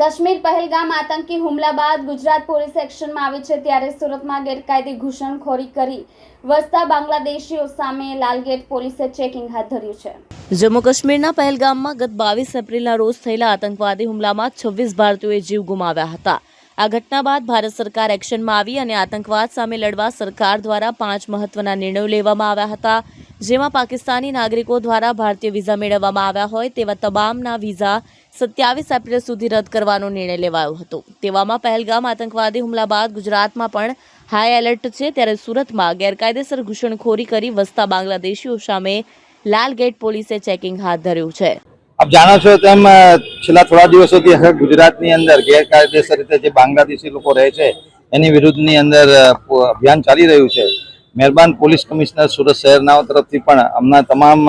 કાશ્મીર પહેલગામ આતંકી હુમલા બાદ ગુજરાત પોલીસ એક્શનમાં આવી છે ત્યારે સુરતમાં ગેરકાયદે ઘૂસણખોરી કરી વસતા બાંગ્લાદેશીઓ સામે લાલગેટ પોલીસે ચેકિંગ હાથ ધર્યું છે. જમ્મુ કાશ્મીરના પહેલગામમાં ગત બાવીસ એપ્રિલના રોજ થયેલા આતંકવાદી હુમલામાં છવ્વીસ ભારતીયોએ જીવ ગુમાવ્યા હતા. આ ઘટના બાદ ભારત સરકાર એક્શનમાં આવી અને આતંકવાદ સામે લડવા સરકાર દ્વારા પાંચ મહત્વના નિર્ણયો લેવામાં આવ્યા હતા. જેમાં પાકિસ્તાની નાગરિકો દ્વારા ભારતીય વિઝા મેળવવામાં આવ્યા હોય તેવા તમામના વિઝા સત્યાવીસ એપ્રિલ સુધી રદ કરવાનો નિર્ણય લેવાયો હતો. તેવામાં પહેલગામ આતંકવાદી હુમલા બાદ ગુજરાતમાં પણ હાઈ એલર્ટ છે ત્યારે સુરતમાં ગેરકાયદેસર ઘૂસણખોરી કરી વસતા બાંગ્લાદેશીઓ સામે લાલ ગેટ પોલીસે ચેકિંગ હાથ ધર્યું છે. આપ જાણો છો તેમ છેલ્લા થોડા દિવસોથી ગુજરાતની અંદર ગેરકાયદેસર રીતે જે બાંગ્લાદેશી લોકો રહે છે, એની વિરુદ્ધની અંદર અભિયાન ચાલી રહ્યું છે. મહેરબાન પોલીસ કમિશનર સુરત શહેરનાઓ તરફથી પણ અમના તમામ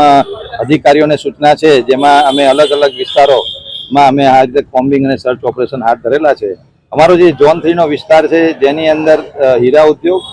અધિકારીઓને સૂચના છે, જેમાં અમે અલગ અલગ વિસ્તારોમાં અમે આ રીતે કોમ્બિંગ અને સર્ચ ઓપરેશન હાથ ધરેલા છે. અમારો જે ઝોન થ્રીનો વિસ્તાર છે, જેની અંદર હીરા ઉદ્યોગ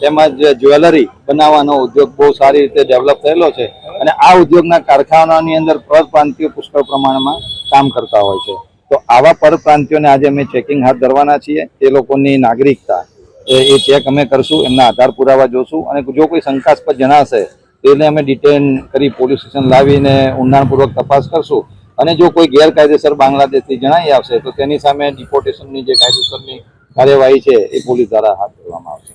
તેમજ જ્વેલરી બનાવવાનો ઉદ્યોગ બહુ સારી રીતે ડેવલપ થયેલો છે અને આ ઉદ્યોગના કારખાનાની અંદર પરપ્રાંતિઓ પુષ્કળ પ્રમાણમાં કામ કરતા હોય છે. તો આવા પરપ્રાંતિઓને આજે અમે ચેકિંગ હાથ ધરવાના છીએ. એ લોકોની નાગરિકતા એ ચેક અમે કરશું, એમના આધાર પુરાવા જોશું અને જો કોઈ શંકાસ્પદ જણાશે તેને અમે ડિટેન કરી પોલીસ સ્ટેશન લાવીને ઊંડાણપૂર્વક તપાસ કરશું. અને જો કોઈ ગેરકાયદેસર બાંગ્લાદેશથી જણાઈ આવશે, તો તેની સામે ડિપોર્ટેશનની જે કાયદેસરની કાર્યવાહી છે, એ પોલીસ દ્વારા હાથ